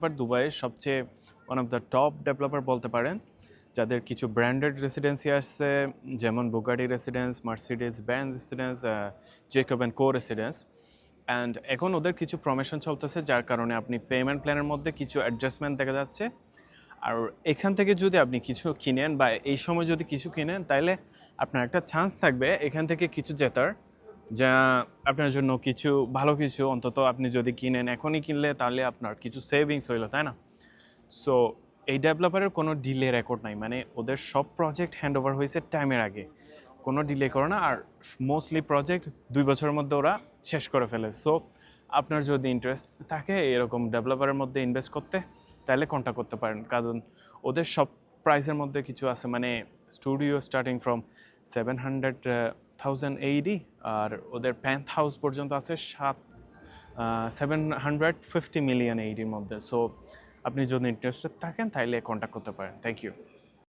Developer দুবাইয়ের সবচেয়ে one of the top developer বলতে পারেন, যাদের কিছু ব্র্যান্ডেড রেসিডেন্সি আসছে, যেমন Bugatti residence Mercedes band residence Jacob and Co residence and এখন ওদের কিছু প্রমোশন চলতেছে, যার কারণে আপনি পেমেন্ট প্ল্যানের মধ্যে কিছু অ্যাডজাস্টমেন্ট দেখা যাচ্ছে। আর এখান থেকে যদি আপনি কিছু কিনেন বা এই সময় যদি কিছু কিনেন তাহলে আপনার একটা চান্স থাকবে এখান থেকে কিছু জেতার। যা আপনার জন্য কিছু ভালো কিছু, অন্তত আপনি যদি কিনেন এখনই কিনলে তাহলে আপনার কিছু সেভিংস হইল, তাই না? সো এই ডেভেলপারের কোনো ডিলে রেকর্ড নাই। মানে ওদের সব প্রজেক্ট হ্যান্ড ওভার হয়েছে টাইমের আগে। কোনো ডিলে করে না। আর মোস্টলি প্রজেক্ট দুই বছরের মধ্যে ওরা শেষ করে ফেলে। সো আপনার যদি ইন্টারেস্ট থাকে এরকম ডেভেলপারের মধ্যে ইনভেস্ট করতে, তাহলে কন্ট্যাক্ট করতে পারেন। কারণ ওদের সব প্রাইসের মধ্যে কিছু আছে। মানে studio starting from seven hundred thousand AED আর ওদের প্যান্ট হাউস পর্যন্ত আছে সাত সেভেন হান্ড্রেড ফিফটি মিলিয়ন এইডির মধ্যে। সো আপনি যদি ইন্টারেস্টেড থাকেন তাহলে কন্ট্যাক্ট করতে পারেন। Thank you